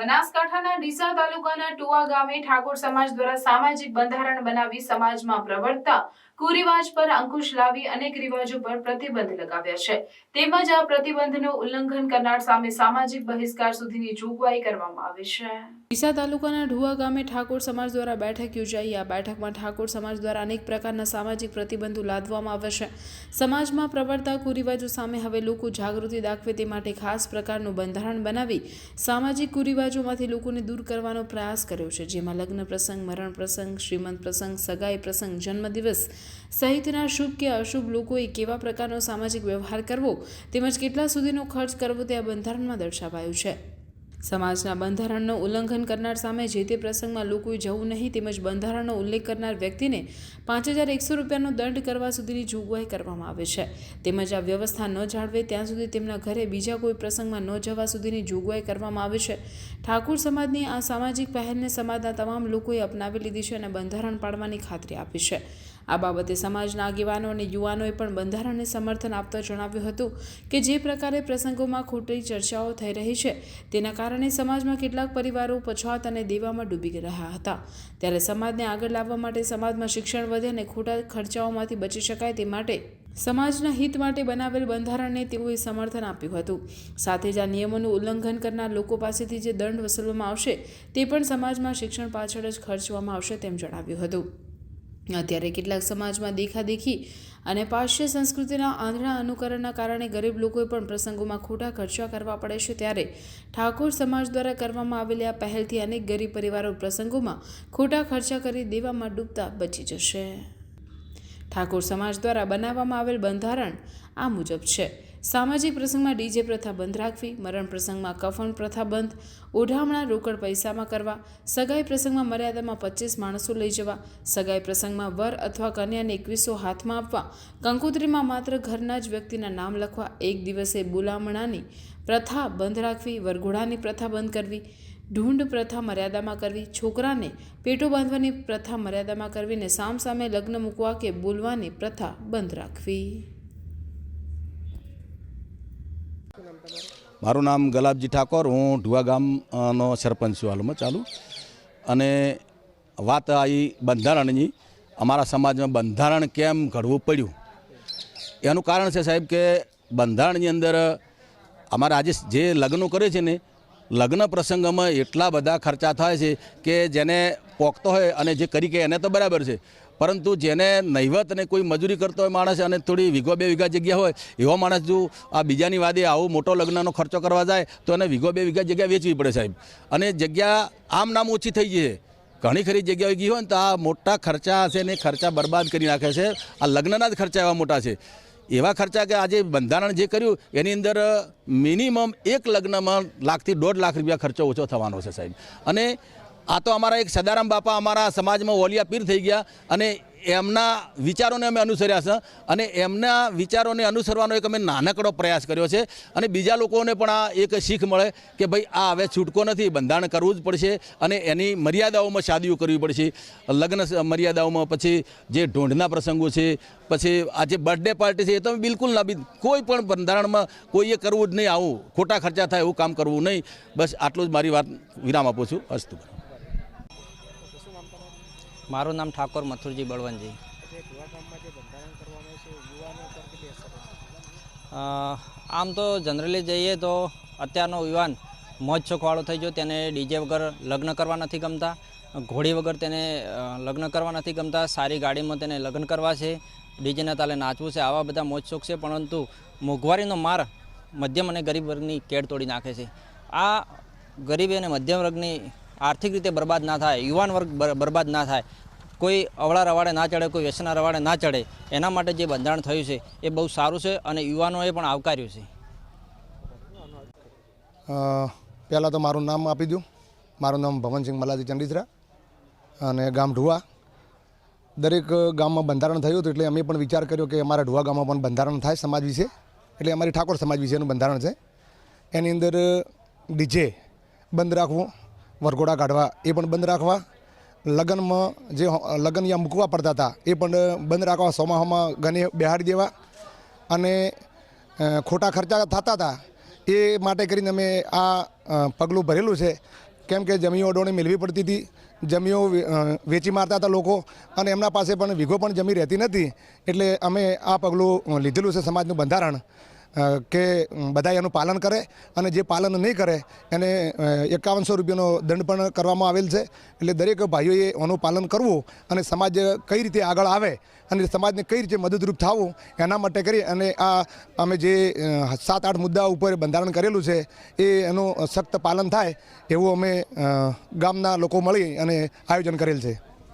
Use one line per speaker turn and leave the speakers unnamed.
બનાસકાંઠાના ડીસા તાલુકાના ટુવા ગામે ઠાકોર સમાજ દ્વારા સામાજિક બંધારણ બનાવી સમાજમાં પ્રવર્તતા કુરિવાજ પર અંકુશ લાવી અનેક રિવાજો પર પ્રતિબંધ લગાવ્યા છે. તેમજ આ પ્રતિબંધનું ઉલ્લંઘન કરનાર સામે સામાજિક બહિષ્કાર સુધીની જોગવાઈ કરવામાં આવી છે. ડીસા તાલુકાના ઢુવા ગામે ઠાકોર સમાજ દ્વારા બેઠક યોજાઈ. આ બેઠકમાં ઠાકોર સમાજ દ્વારા અનેક પ્રકારના સામાજિક પ્રતિબંધો લાદવામાં આવશે સમાજમાં પ્રવર્તા કુરિવાજો સામે હવે લોકો જાગૃતિ દાખવે તે માટે ખાસ પ્રકારનું બંધારણ બનાવી સામાજિક કુરિવાજોમાંથી લોકોને દૂર કરવાનો પ્રયાસ કર્યો છે. જેમાં લગ્ન પ્રસંગ, મરણ પ્રસંગ, શ્રીમંત પ્રસંગ, સગાઈ પ્રસંગ, જન્મદિવસ સહિતના શુભ કે અશુભ લોકોએ કેવા પ્રકારનો સામાજિક વ્યવહાર કરવો તેમજ કેટલા સુધીનો ખર્ચ કરવો તે આ બંધારણમાં દર્શાવાયું છે. સમાજના બંધારણનો ઉલ્લંઘન કરનાર સામે જે તે પ્રસંગમાં લોકોએ જવું નહીં તેમજ બંધારણનો ઉલ્લેખ કરનાર વ્યક્તિને પાંચ હજાર એકસો રૂપિયાનો દંડ કરવા સુધીની જોગવાઈ કરવામાં આવે છે. તેમજ આ વ્યવસ્થા ન જાળવે ત્યાં સુધી તેમના ઘરે બીજા કોઈ પ્રસંગમાં ન જવા સુધીની જોગવાઈ કરવામાં આવે છે. ઠાકુર સમાજની આ સામાજિક પહેલને સમાજના તમામ લોકોએ અપનાવી લીધી છે અને બંધારણ પાડવાની ખાતરી આપી છે. આ બાબતે સમાજના આગેવાનો અને યુવાનોએ પણ બંધારણને સમર્થન આપતા જણાવ્યું હતું કે જે પ્રકારે પ્રસંગોમાં ખોટી ચર્ચાઓ થઈ રહી છે, તેના કારણે સમાજમાં કેટલાક પરિવારો પછાત અને દેવામાં ડૂબી રહ્યા હતા. ત્યારે સમાજને આગળ લાવવા માટે સમાજમાં શિક્ષણ વધે અને ખોટા ખર્ચાઓમાંથી બચી શકાય તે માટે સમાજના હિત માટે બનાવેલ બંધારણને તેઓએ સમર્થન આપ્યું હતું. સાથે જ આ નિયમોનું ઉલ્લંઘન કરનાર લોકો પાસેથી જે દંડ વસૂલવામાં આવશે, તે પણ સમાજમાં શિક્ષણ પાછળ જ ખર્ચવામાં આવશે તેમ જણાવ્યું હતું. અત્યારે કેટલાક સમાજમાં દેખાદેખી અને પાશ્ય સંસ્કૃતિના આંધળા અનુકરણના કારણે ગરીબ લોકોએ પણ પ્રસંગોમાં ખોટા ખર્ચા કરવા પડે છે ત્યારે ઠાકોર સમાજ દ્વારા કરવામાં આવેલી આ પહેલથી અનેક ગરીબ પરિવારો પ્રસંગોમાં ખોટા ખર્ચા કરી દેવામાં ડૂબતા બચી જશે. ઠાકોર સમાજ દ્વારા બનાવવામાં આવેલ બંધારણ આ મુજબ છે. સામાજિક પ્રસંગમાં ડીજે પ્રથા બંધ રાખવી, મરણ પ્રસંગમાં કફન પ્રથા બંધ, ઓઢામણા રોકડ પૈસામાં કરવા, સગાઈ પ્રસંગમાં મર્યાદામાં પચીસ માણસો લઈ જવા, સગાઈ પ્રસંગમાં વર અથવા કન્યાને એકવીસો હાથમાં આપવા, કંકોત્રીમાં માત્ર ઘરના જ વ્યક્તિના નામ લખવા, એક દિવસે બોલામણાની પ્રથા બંધ રાખવી, વરઘોડાની પ્રથા બંધ કરવી ઢૂંઢ પ્રથા મર્યાદામાં કરવી, છોકરાને પેટો બાંધવાની પ્રથા મર્યાદામાં કરવી ને સામસામે લગ્ન મૂકવા કે બોલવાની પ્રથા બંધ રાખવી?
મારું નામ ગલાબજી ઠાકોર, હું ઢુવા ગામનો સરપંચ છું હાલમાં ચાલુ. અને વાત આવી બંધારણની, અમારા સમાજમાં બંધારણ કેમ ઘડવું પડ્યું? એનું કારણ છે સાહેબ કે બંધારણની અંદર અમારા આજે જે લગ્નો કરે છે ને લગ્ન પ્રસંગમાં એટલા બધા ખર્ચા થાય છે કે જેને પોકતો હોય અને જે કરી કે એને તો બરાબર છે. પરંતુ જેને નહીવત અને કોઈ મજૂરી કરતો હોય માણસ અને થોડી વીઘો બે વીઘા જગ્યા હોય, એવો માણસ જો આ બીજાની વાદે આવો મોટો લગ્નનો ખર્ચો કરવા જાય, તો એને વીઘો બે વીઘા જગ્યા વેચવી પડે સાહેબ. અને જગ્યા આમ નામ ઓછી થઈ ગઈ ઘણી ખરી જગ્યાએ ગઈ હોય ને તો આ મોટા ખર્ચા હશે ને ખર્ચા બરબાદ કરી નાખે છે. આ લગ્નના જ ખર્ચા એવા મોટા છે. એવા ખર્ચા કે આજે બંધારણ જે કર્યું, એની અંદર મિનિમમ એક લગ્નમાં લાખથી દોઢ લાખ રૂપિયા ખર્ચો ઓછો થવાનો છે સાહેબ. અને આ તો અમારા એક સદારામ બાપા અમારા સમાજમાં ઓલિયા પીર થઈ ગયા અને એમના વિચારોને અમે અનુસર્યા છે અને એમના વિચારોને અનુસરવાનો એક અમે નાનકડો પ્રયાસ કર્યો છે અને બીજા લોકોને પણ આ એક શીખ મળે કે ભાઈ, આ હવે છૂટકો નથી, બંધારણ કરવું જ પડશે અને એની મર્યાદાઓમાં શાદીઓ કરવી પડશે. લગ્ન મર્યાદાઓમાં પછી જે ઢોંઢના પ્રસંગો છે, પછી આ જે બર્થડે પાર્ટી છે એ તો બિલકુલ ના કોઈ પણ બંધારણમાં કોઈએ કરવું જ નહીં, આવું ખોટા ખર્ચા થાય એવું કામ કરવું નહીં. બસ આટલું જ મારી વાત વિરામ આપું છું. અસ્તુ
મારું નામ ઠાકોર મથુરજી બળવંતજી. આમ તો જનરલી જઈએ તો અત્યારનો યુવાન મોજ શોખવાળો થઈ ગયો, તેને ડીજે વગર લગ્ન કરવા નથી ગમતા, ઘોડી વગર તેને લગ્ન કરવા નથી ગમતા, સારી ગાડીમાં તેને લગ્ન કરવા છે, ડીજેના તાલે નાચવું છે, આવા બધા મોજ શોખ છે, પરંતુ મોંઘવારીનો માર મધ્યમ અને ગરીબ વર્ગની કેડ તોડી નાખે છે. આ ગરીબ અને મધ્યમ વર્ગની આર્થિક રીતે બરબાદ ના થાય, યુવાન વર્ગ બરબાદ ના થાય, કોઈ અવળા રવાડે ના ચડે, કોઈ વ્યસના રવાડે ના ચડે, એના માટે જે બંધારણ થયું છે, એ બહુ સારું છે અને યુવાનોએ પણ આવકાર્યું છે.
પહેલાં તો મારું નામ આપી દઉં. મારું નામ ભવનસિંહ મલાજી ચંડીસરા અને ગામ ઢુવા દરેક ગામમાં બંધારણ થયું હતું એટલે અમે પણ વિચાર કર્યો કે અમારા ઢુવા ગામમાં પણ બંધારણ થાય સમાજ વિશે. એટલે અમારી ઠાકોર સમાજ વિશેનું બંધારણ છે. એની અંદર ડીજે બંધ રાખવું વરઘોડા કાઢવા, એ પણ બંધ રાખવા. લગ્નમાં જે લગ્ન યા મૂકવા પડતા હતા, એ પણ બંધ રાખવા સોમાહામાં ગને બેહાડી દેવા અને ખોટા ખર્ચા થતા હતા. એ માટે કરીને અમે આ પગલું ભરેલું છે. કેમ કે જમીઓ અડોણી મેળવી પડતી હતી. જમીઓ વેચી મારતા હતા લોકો અને એમના પાસે પણ વિઘો પણ જમી રહેતી નથી. એટલે અમે આ પગલું લીધેલું છે સમાજનું બંધારણ. કે બધા એનું પાલન કરે અને જે પાલન નહીં કરે, એને એકાવનસો રૂપિયાનો દંડ પણ કરવામાં આવેલ છે. એટલે દરેક ભાઈઓએ એનું પાલન કરવું અને સમાજ કઈ રીતે આગળ આવે અને સમાજને કઈ રીતે મદદરૂપ થવું એના માટે કરી અને આ અમે જે સાત આઠ મુદ્દા ઉપર બંધારણ કરેલું છે, એ એનું સખ્ત પાલન થાય એવું અમે ગામના લોકો મળી અને આયોજન કરેલ છે.